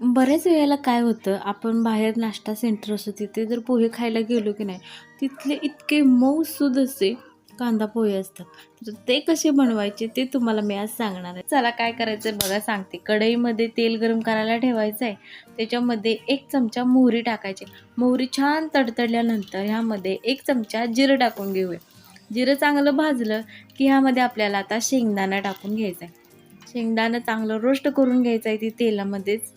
बऱ्याच वेळेला काय होतं आपण बाहेर नाश्ता सेंटर असतो तिथे जर पोहे खायला गेलो की नाही तिथले इतके मऊसूद असे कांदा पोहे असतात. तर ते कसे बनवायचे ते तुम्हाला मी आज सांगणार आहे. चला काय करायचं आहे बघा सांगते. कढईमध्ये तेल गरम करायला ठेवायचं आहे त्याच्यामध्ये एक चमचा मोहरी टाकायची. मोहरी छान तडतडल्यानंतर ह्यामध्ये एक चमचा जिरं टाकून घेऊया. जिरं चांगलं भाजलं की ह्यामध्ये आपल्याला आता शेंगदाणा टाकून घ्यायचा आहे शेंगदाणं चांगलं रोस्ट करून घ्यायचं आहे ती तेलामध्येच.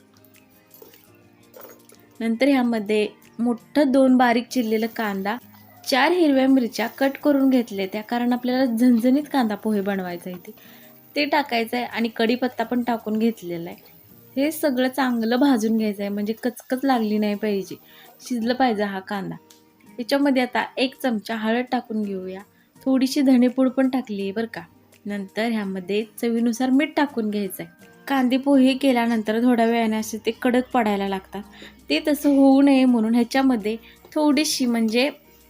नंतर ह्यामध्ये मोठं दोन बारीक चिरलेलं कांदा चार हिरव्या मिरच्या कट करून घेतले त्या कारण आपल्याला झणझणीत कांदा पोहे बनवायचा आहे ते ते टाकायचं आहे आणि कढीपत्ता पण टाकून घेतलेला आहे. हे सगळं चांगलं भाजून घ्यायचं आहे म्हणजे कचकच लागली नाही पाहिजे. शिजलं पाहिजे हा कांदा. त्याच्यामध्ये आता एक चमचा हळद टाकून घेऊया. थोडीशी धणेपूड पण टाकली आहे बरं का. नंतर ह्यामध्ये चवीनुसार मीठ टाकून घ्यायचं आहे कांदे पोहे केल्यानंतर थोड्या वेळाने असे ते कडक पडायला लागतात. ते तसं होऊ नये म्हणून ह्याच्यामध्ये थोडीशी म्हणजे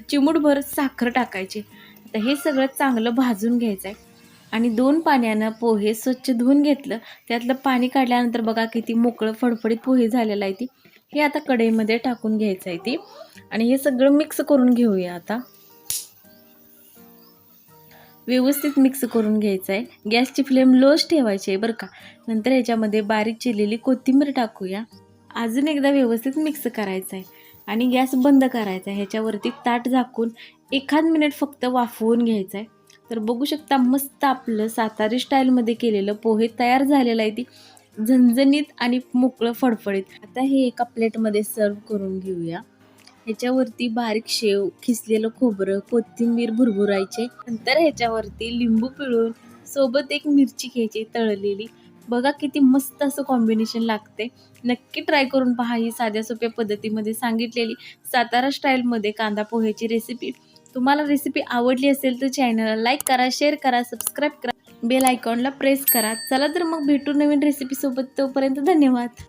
चिमूटभर साखर टाकायची. आता हे सगळं चांगलं भाजून घ्यायचं आहे आणि दोन पाण्यानं पोहे स्वच्छ धुवून घेतलं. त्यातलं पाणी काढल्यानंतर बघा किती मोकळं फडफडीत पोहे झालेलं आहे ती. हे आता कढईमध्ये टाकून घ्यायचं आहे ती. आणि हे सगळं मिक्स करून घेऊया आता. व्यवस्थित मिक्स करून घ्यायचं आहे गॅसची फ्लेम लोच ठेवायची आहे बरं का. नंतर ह्याच्यामध्ये बारीक चिरलेली कोथिंबीर टाकूया. अजून एकदा व्यवस्थित मिक्स करायचं आहे आणि गॅस बंद करायचा आहे. ह्याच्यावरती ताट झाकून एखाद मिनिट फक्त वाफवून घ्यायचं आहे तर बघू शकता मस्त आपलं सातारी स्टाईलमध्ये केलेलं पोहे तयार झालेलं आहे ती. झणझणीत आणि मोकळं फडफडीत. आता हे एका प्लेटमध्ये सर्व करून घेऊया. ह्याच्यावरती बारीक शेव खिसलेलं खोबरं कोथिंबीर भुरभुरायचे. नंतर ह्याच्यावरती लिंबू पिळून सोबत एक मिरची घ्यायची तळलेली. बघा किती मस्त असं कॉम्बिनेशन लागते नक्की ट्राय करून पहा ही साध्या सोप्या पद्धतीमध्ये सांगितलेली. सातारा स्टाईलमध्ये कांदा पोह्याची रेसिपी तुम्हाला रेसिपी आवडली असेल तर चॅनलला लाईक करा शेअर करा सबस्क्राईब करा. बेल आयकॉनला प्रेस करा. चला तर मग भेटू नवीन रेसिपीसोबत तोपर्यंत धन्यवाद.